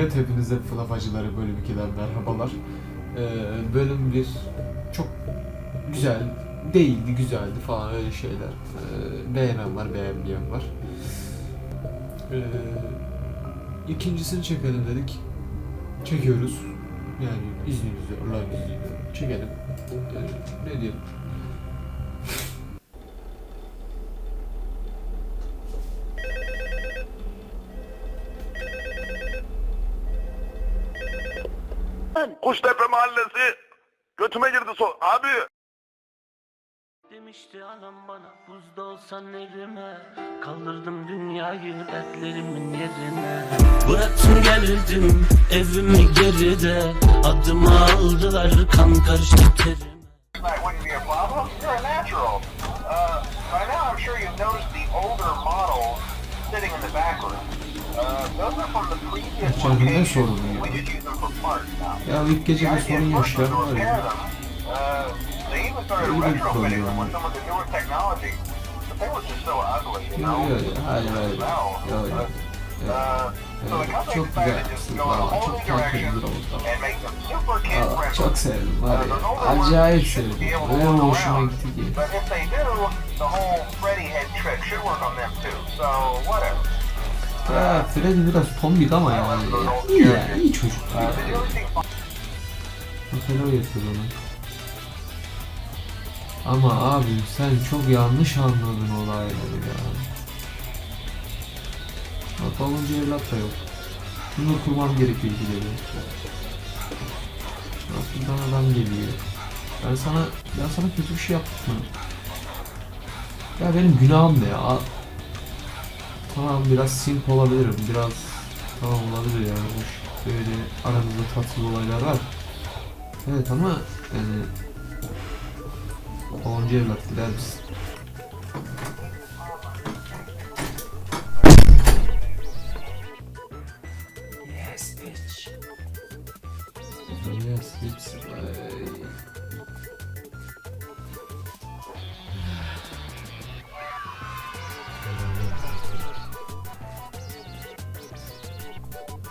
Evet hepinize Flafacıları bölüm 2'den merhabalar. Ee, bölüm 1 çok güzel değildi, güzeldi falan öyle şeyler. Ee, beğenen var, beğenmeyen var. Ee, ikincisini çekelim dedik. Çekiyoruz. Yani izninizle, Allah'ın izniyle çekelim. Ee, ne diyelim? Kuştepe Mahallesi götüme girdi so abi. Demişti anam bana buzda olsan elime Kaldırdım dünyayı dertlerimin yerine Bıraktım geldim evimi geride Adımı aldılar kan karıştı terime That wouldn't be a problem. You're a natural. Uh, by now I'm sure you've noticed the older models Uh, Canım, ne sorunu ya? Ya ilk gece bir sorun yaşayan var ya. Uh, they even started İyi bir retrofitting them problem. with some of the newer technology, but they were just so ugly, you Yok know? yok hayır hayır. Uh, so the Evet, company çok güzel Valla çok bir oldu. Valla çok sevdim var Uh, ya. Acayip sevdim. Öyle hoşuma gitti ki. Ya Freddy biraz tombik ama yani. İyi ya, iyi çocuk. See Mesela yapıyor onu. Ama abi sen çok yanlış anladın olayları ya. Bak baloncu evlat da yok. Bunu kurmam gerekiyor. Bak buradan adam geliyor. Ben sana, ben sana kötü bir şey yaptım mı? Ya benim günahım ne ya? Tamam biraz simp olabilirim, biraz tamam olabilir yani hoş. Böyle aramızda tatsız olaylar var. Evet ama yani Onuncu evlat gider misin? Yes bitch. Yes bitch.